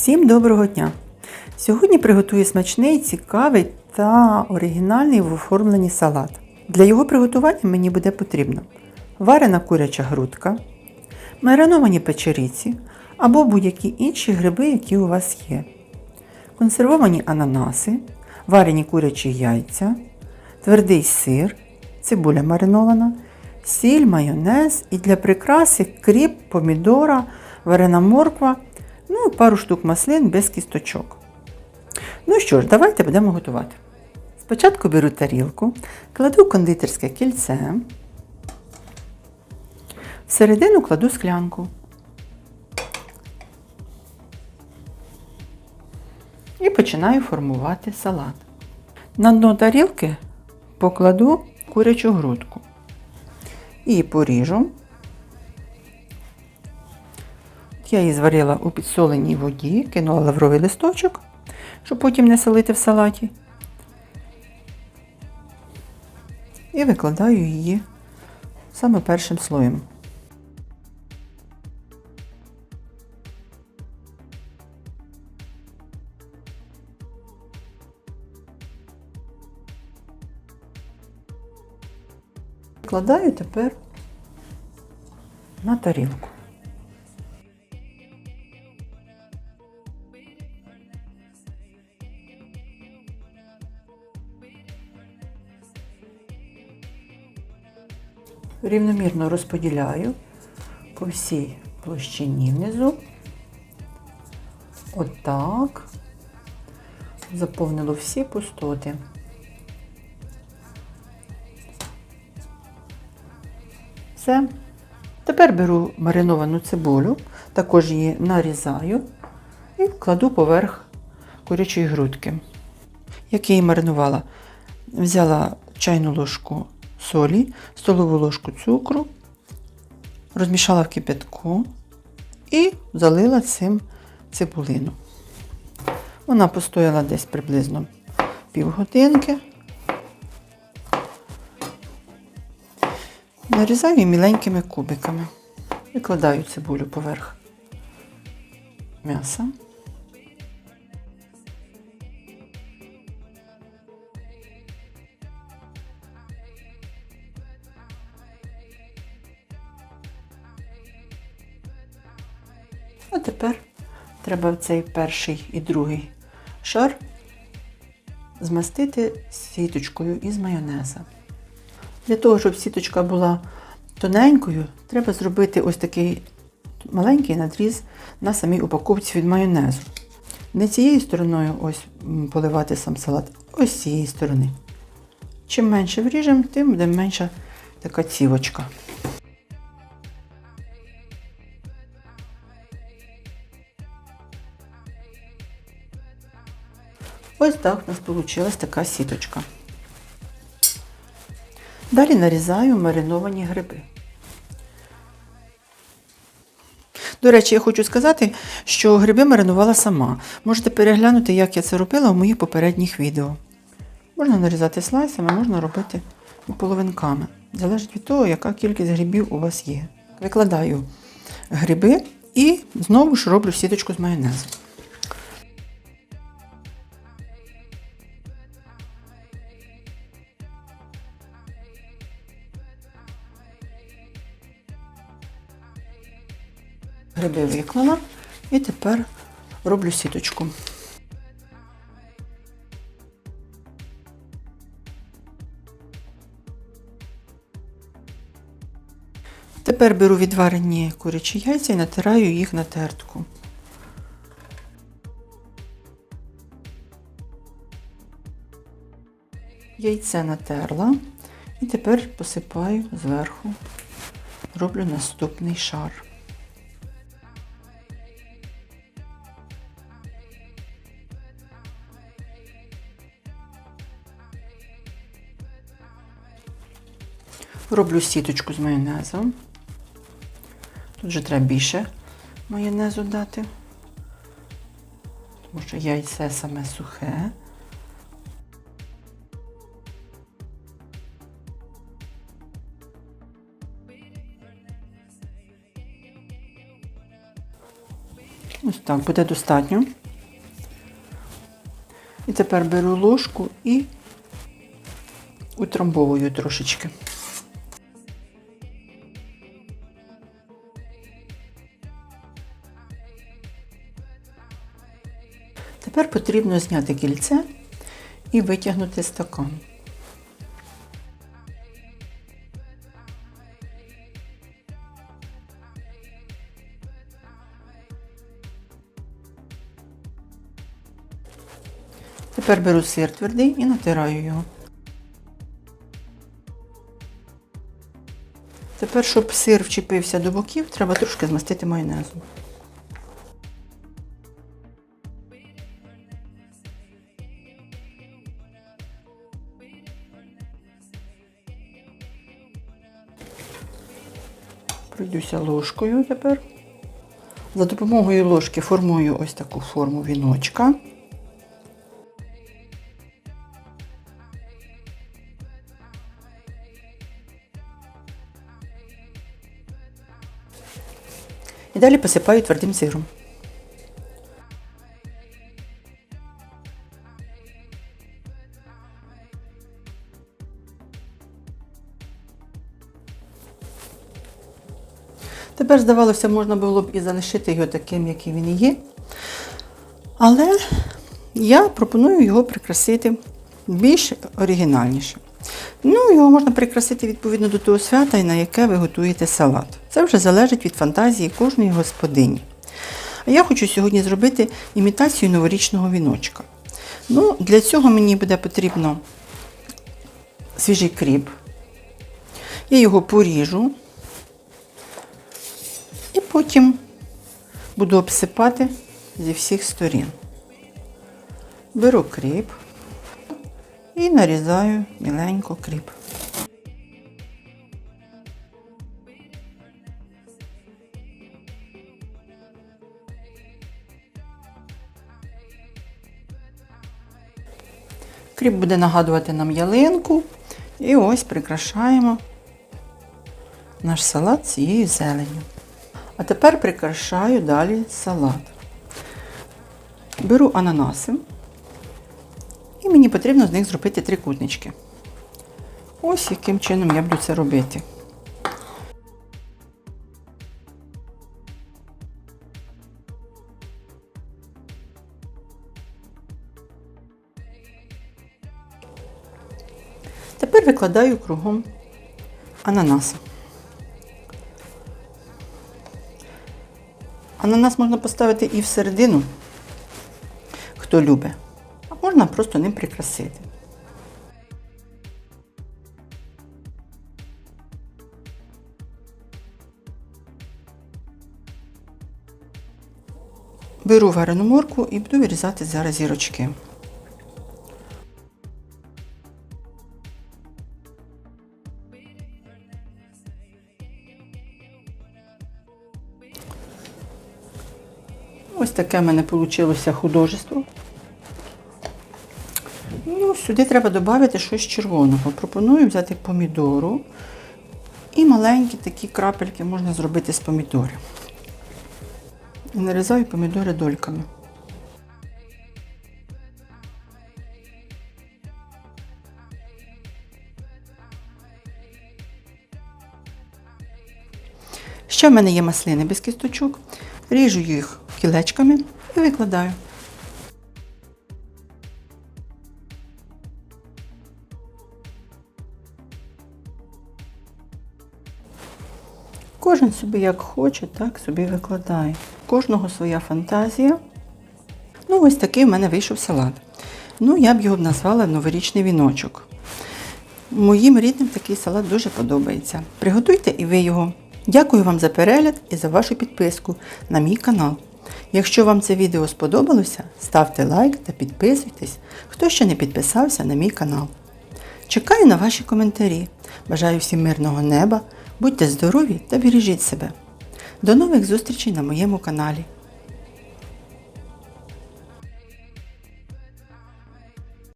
Всім доброго дня! Сьогодні приготую смачний, цікавий та оригінальний в оформленні салат. Для його приготування мені буде потрібно варена куряча грудка, мариновані печериці або будь-які інші гриби, які у вас є, консервовані ананаси, варені курячі яйця, твердий сир, цибуля маринована, сіль, майонез і для прикраси кріп, помідора, варена морква, ну пару штук маслин без кісточок. Ну що ж, давайте будемо готувати. Спочатку беру тарілку, кладу кондитерське кільце, всередину кладу склянку. І починаю формувати салат. На дно тарілки покладу курячу грудку і поріжу. Я її зварила у підсоленій воді, кинула лавровий листочок, щоб потім не солити в салаті. І викладаю її саме першим слоєм. Викладаю тепер на тарілку. Рівномірно розподіляю по всій площині внизу. Отак. Заповнило всі пустоти. Все. Тепер беру мариновану цибулю, також її нарізаю і кладу поверх курячої грудки. Як я її маринувала, взяла чайну ложку солі, столову ложку цукру, розмішала в кипятку і залила цим цибулину. Вона постояла десь приблизно півгодинки. Нарізаю її міленькими кубиками. Викладаю цибулю поверх м'яса. Треба в цей перший і другий шар змастити сіточкою із майонеза. Для того, щоб сіточка була тоненькою, треба зробити ось такий маленький надріз на самій упаковці від майонезу. Не цією стороною ось поливати сам салат, ось з цієї сторони. Чим менше вріжемо, тим буде менша така цівочка. Ось так у нас вийшла така сіточка. Далі нарізаю мариновані гриби. До речі, я хочу сказати, що гриби маринувала сама. Можете переглянути, як я це робила в моїх попередніх відео. Можна нарізати слайсами, можна робити половинками. Залежить від того, яка кількість грибів у вас є. Викладаю гриби і знову ж роблю сіточку з майонезу. Гриби виклала і тепер роблю сіточку. Тепер беру відварені курячі яйця і натираю їх на тертку. Яйце натерла і тепер посипаю зверху, роблю наступний шар. Роблю сіточку з майонезом. Тут вже треба більше майонезу дати, тому що яйце саме сухе. Ось так буде достатньо. І тепер беру ложку і утрамбовую трошечки. Тепер потрібно зняти кільце і витягнути стакан. Тепер беру сир твердий і натираю його. Тепер, щоб сир вчепився до боків, треба трошки змастити майонезом. Пройдуся ложкою тепер. За допомогою ложки формую ось таку форму віночка. І далі посипаю твердим сиром. Тепер, здавалося, можна було б і залишити його таким, який він є. Але я пропоную його прикрасити більш оригінальніше. Ну, його можна прикрасити відповідно до того свята, і на яке ви готуєте салат. Це вже залежить від фантазії кожної господині. А я хочу сьогодні зробити імітацію новорічного віночка. Ну, для цього мені буде потрібно свіжий кріп. Я його поріжу потім буду обсипати зі всіх сторін. Беру кріп і нарізаю міленько кріп. Кріп буде нагадувати нам ялинку. І ось прикрашаємо наш салат цією зеленню. А тепер прикрашаю далі салат. Беру ананаси. І мені потрібно з них зробити трикутнички. Ось яким чином я буду це робити. Тепер викладаю кругом ананаси. Ананас можна поставити і всередину, хто любить, а можна просто ним прикрасити. Беру варену морку і буду вирізати зараз зірочки. Таке в мене вийшло художество. Ну, сюди треба додати щось червоного. Пропоную взяти помідору. І маленькі такі крапельки можна зробити з помідорів. Нарізаю помідори дольками. Ще в мене є маслини без кісточок. Ріжу їх кілечками і викладаю. Кожен собі як хоче, так собі викладає. Кожного своя фантазія. Ну, ось такий в мене вийшов салат. Ну, я б його назвала новорічний віночок. Моїм рідним такий салат дуже подобається. Приготуйте і ви його. Дякую вам за перегляд і за вашу підписку на мій канал. Якщо вам це відео сподобалося, ставте лайк та підписуйтесь, хто ще не підписався на мій канал. Чекаю на ваші коментарі. Бажаю всім мирного неба, будьте здорові та бережіть себе. До нових зустрічей на моєму каналі.